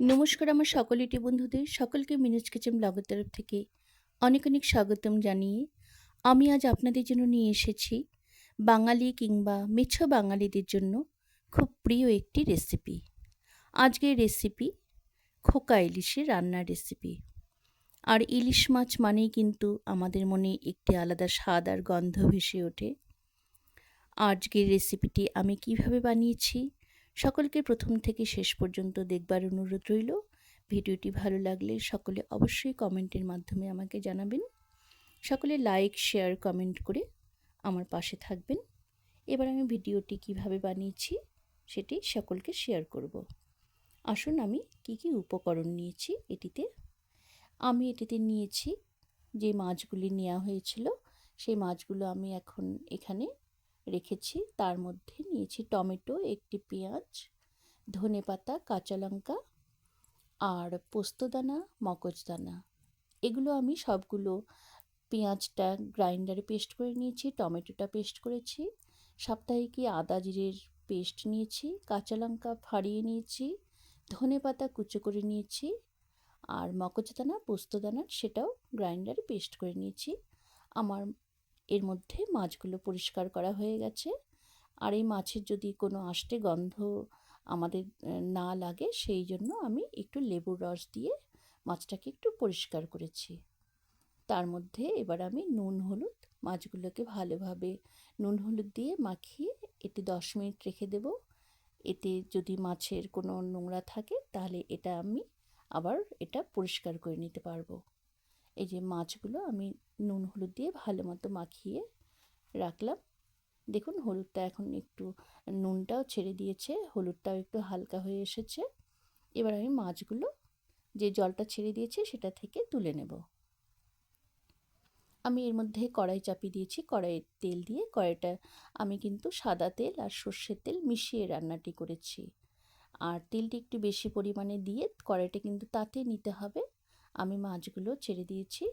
নমস্কার আমার সকল ইটি বন্ধুদের, সকলকে মিনুজ কিচেন ব্লগের তরফ থেকে অনেক অনেক স্বাগতম জানিয়ে আমি আজ আপনাদের জন্য নিয়ে এসেছি বাঙালি কিংবা মেছো বাঙালিদের জন্য খুব প্রিয় একটি রেসিপি। আজকের রেসিপি খোকা ইলিশের রান্নার রেসিপি। আর ইলিশ মাছ মানেই কিন্তু আমাদের মনে একটি আলাদা স্বাদ আর গন্ধ ভেসে ওঠে। আজকের রেসিপিটি আমি কীভাবে বানিয়েছি সকলকে প্রথম থেকে শেষ পর্যন্ত দেখবার অনুরোধ রইল। ভিডিওটি ভালো লাগলে সকলে অবশ্যই কমেন্টের মাধ্যমে আমাকে জানাবেন। সকলে লাইক শেয়ার কমেন্ট করে আমার পাশে থাকবেন। এবার আমি ভিডিওটি কীভাবে বানিয়েছি সেটি সকলকে শেয়ার করব। আসুন আমি কি কি উপকরণ নিয়েছি এটিতে। আমি এটিতে নিয়েছি যে মাছগুলি নেওয়া হয়েছিল, সেই মাছগুলো আমি এখন এখানে রেখেছি। তার মধ্যে নিয়েছি টমেটো, একটি পেঁয়াজ, ধনে পাতা, কাঁচা লঙ্কা আর পোস্তদানা মগজদানা এগুলো আমি সবগুলো পেঁয়াজটা গ্রাইন্ডারে পেস্ট করে নিয়েছি, টমেটোটা পেস্ট করেছি। সাপ্তাহিকই আদা জিরের পেস্ট নিয়েছি, কাঁচা লঙ্কা ফাড়িয়ে নিয়েছি, ধনে পাতা কুচো করে নিয়েছি আর মগজদানা পোস্তদানা সেটাও গ্রাইন্ডারে পেস্ট করে নিয়েছি। আমার এর মধ্যে মাছগুলো পরিষ্কার করা হয়ে গেছে। আর এই মাছের যদি কোনো আষ্টে গন্ধ আমাদের না লাগে, সেই জন্য আমি একটু লেবুর রস দিয়ে মাছটাকে একটু পরিষ্কার করেছি। তার মধ্যে এবার আমি নুন হলুদ, মাছগুলোকে ভালোভাবে নুন হলুদ দিয়ে মাখিয়ে এটি দশ মিনিট রেখে দেব। এতে যদি মাছের কোনো নোংরা থাকে, তাহলে এটা আমি আবার এটা পরিষ্কার করে নিতে পারব। এই যে মাছগুলো আমি নুন, হলুদ দিয়ে ভালো মতো মাখিয়ে রাখলাম। দেখুন, হলুদটা এখন একটু, নুনটাও ছেড়ে দিয়েছে, হলুদটাও একটু হালকা হয়ে এসেছে। এবার আমি মাছগুলো যে জলটা ছেড়ে দিয়েছে সেটা থেকে তুলে নেব। আমি এর মধ্যে কড়াই চাপিয়ে দিয়েছি কড়াইয়ের তেল দিয়ে। কড়াইটা আমি কিন্তু সাদা তেল আর সর্ষের তেল মিশিয়ে রান্নাটি করেছি। আর তেলটি একটু বেশি পরিমাণে দিয়ে কড়াইটা কিন্তু তাতে নিতে হবে। আমি মাছগুলো ছেড়ে দিয়েছি।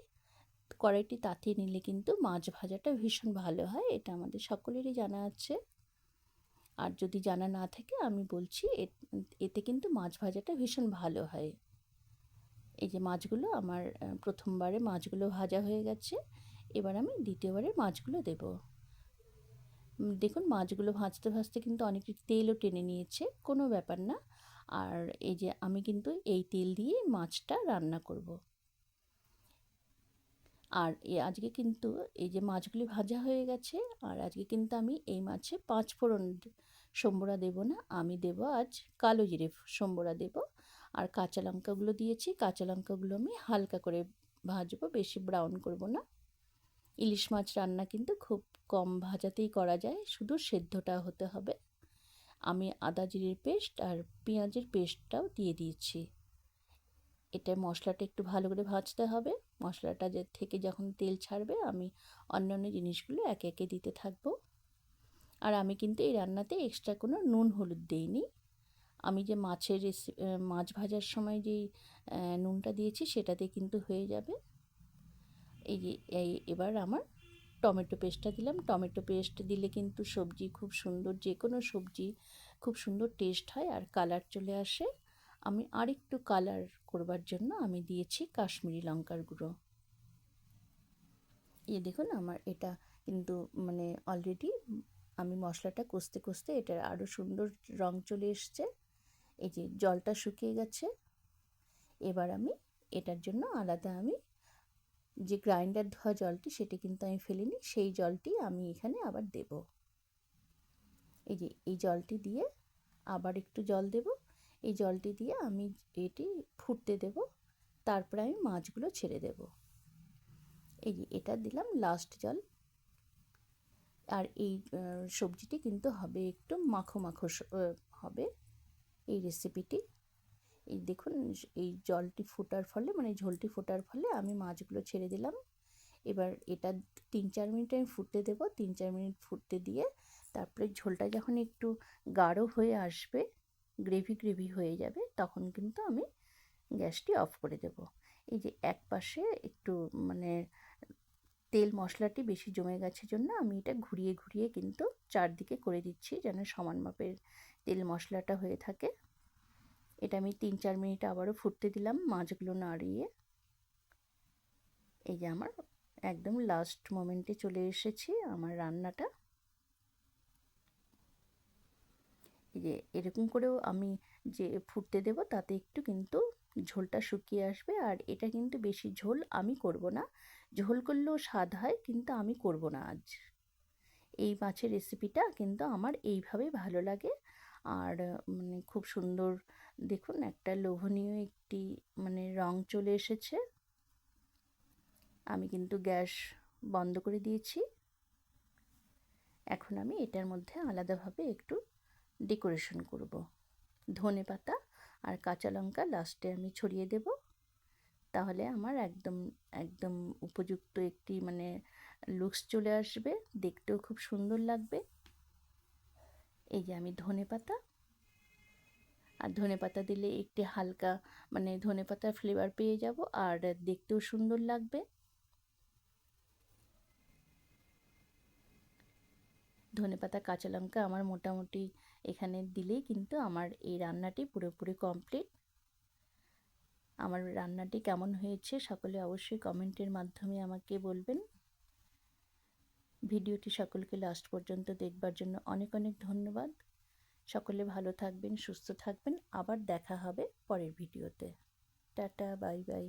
কড়াইটি তাতিয়ে নিলে কিন্তু মাছ ভাজাটা ভীষণ ভালো হয়, এটা আমাদের সকলেরই জানা আছে। আর যদি জানা না থাকে, আমি বলছি এতে কিন্তু মাছ ভাজাটা ভীষণ ভালো হয়। এই যে মাছগুলো, আমার প্রথমবারে মাছগুলো ভাজা হয়ে গেছে, এবার আমি দ্বিতীয়বারে মাছগুলো দেব। দেখুন, মাছগুলো ভাজতে ভাজতে কিন্তু অনেক তেলও টেনে নিয়েছে, কোনো ব্যাপার না। আর এই যে আমি কিন্তু এই তেল দিয়ে মাছটা রান্না করব। আর আজকে কিন্তু এই যে মাছগুলি ভাজা হয়ে গেছে, আর আজকে কিন্তু আমি এই মাছে পাঁচ ফোড়ন সম্বরা দেব না, আমি দেব আজ কালো জিরে সম্বরা দেব। আর কাঁচা লঙ্কাগুলো দিয়েছি, কাঁচা লঙ্কাগুলো আমি হালকা করে ভাজবো, বেশি ব্রাউন করব না। ইলিশ মাছ রান্না কিন্তু খুব কম ভাজাতেই করা যায়, শুধু সেদ্ধটা হতে হবে। আমি আদা জিরের পেস্ট আর পেঁয়াজের পেস্টটাও দিয়ে দিয়েছি। এটা মশলাটা একটু ভালো করে ভাজতে হবে। মশলাটা যে থেকে যখন তেল ছাড়বে, আমি অন্যান্য জিনিসগুলো একে একে দিতে থাকব। আর আমি কিন্তু এই রান্নাতে এক্সট্রা কোনো নুন, হলুদ দিইনি। আমি যে মাছের রেসি মাছ ভাজার সময় যেই নুনটা দিয়েছি, সেটাতে কিন্তু হয়ে যাবে। এই যে এবার আমার টমেটো পেস্টটা দিলাম। টমেটো পেস্ট দিলে কিন্তু সবজি খুব সুন্দর যে কোনো সবজি খুব সুন্দর টেস্ট হয় আর কালার চলে আসে। আমি আরেকটু কালার করবার জন্য আমি দিয়েছি কাশ্মীরি লঙ্কার গুঁড়ো। ইয়ে দেখুন আমার এটা কিন্তু মানে অলরেডি আমি মশলাটা কষতে কষতে এটার আরও সুন্দর রং চলে এসছে। এই যে জলটা শুকিয়ে গেছে। এবার আমি এটার জন্য আলাদা আমি যে গ্রাইন্ডার ধোয়া জলটি সেটি কিন্তু আমি ফেলিনি, সেই জলটি আমি এখানে আবার দেব। এই যে, এই জলটি দিয়ে আবার একটু জল দেব। এই জলটি দিয়ে আমি এটি ফুটতে দেব, তারপরে আমি মাছগুলো ছেড়ে দেব। এই যে, এটা দিলাম লাস্ট জল। আর এই সবজিটি কিন্তু হবে একটু মাখো মাখো হবে। এই রেসিপিটি এই দেখুন, এই জলটি ফোটার ফলে মানে ঝোলটি ফোটার ফলে আমি মাছগুলো ছেড়ে দিলাম। এবার এটা তিন চার মিনিট আমি ফুটতে দেবো। তিন চার মিনিট ফুটতে দিয়ে তারপরে ঝোলটা যখন একটু গাঢ় হয়ে আসবে, গ্রেভি গ্রেভি হয়ে যাবে, তখন কিন্তু আমি গ্যাসটি অফ করে দেব। এই যে এক পাশে একটু মানে তেল মশলাটি বেশি জমে গেছে জন্য আমি এটা ঘুরিয়ে ঘুরিয়ে কিন্তু চারদিকে করে দিচ্ছি যেন সমান মাপের তেল মশলাটা হয়ে থাকে। এটা আমি তিন, চার মিনিট আবারও ফুটতে দিলাম মাছগুলো নাড়িয়ে। এই যে আমার একদম লাস্ট মোমেন্টে চলে এসেছি আমার রান্নাটা। এই যে এরকম করেও আমি যে ফুটতে দেব তাতে একটু কিন্তু ঝোলটা শুকিয়ে আসবে আর এটা কিন্তু বেশি ঝোল আমি করব না। ঝোল করলেও স্বাদ হয় কিন্তু আমি করব না আজ। এই মাছের রেসিপিটা কিন্তু আমার এইভাবেই ভালো লাগে। আর মানে খুব সুন্দর দেখুন, একটা লোভনীয় একটি মানে রং চলে এসেছে। আমি কিন্তু গ্যাস বন্ধ করে দিয়েছি। এখন আমি এটার মধ্যে আলাদাভাবে একটু ডেকোরেশন করব। ধনে পাতা আর কাঁচা লঙ্কা লাস্টে আমি ছড়িয়ে দেব। তাহলে আমার একদম একদম উপযুক্ত একটি মানে লুকস চলে আসবে। দেখতেও খুব সুন্দর লাগবে। এই যে আমি ধনে পাতা আর ধনে পাতা দিলে একটি হালকা মানে ধনে পাতার ফ্লেভার পেয়ে যাব আর দেখতেও সুন্দর লাগবে। ধনে পাতা, কাঁচা লঙ্কা আমার মোটামুটি এখানে দিলেই কিন্তু আমার এই রান্নাটি পুরোপুরি কমপ্লিট আমার রান্নাটি কেমন হয়েছে সকলে অবশ্যই কমেন্টের মাধ্যমে আমাকে বলবেন। ভিডিওটি সকলকে লাস্ট পর্যন্ত দেখবার জন্য অনেক অনেক ধন্যবাদ। সকলে ভালো থাকবেন সুস্থ থাকবেন। আবার দেখা হবে পরের ভিডিওতে। Tata bye bye.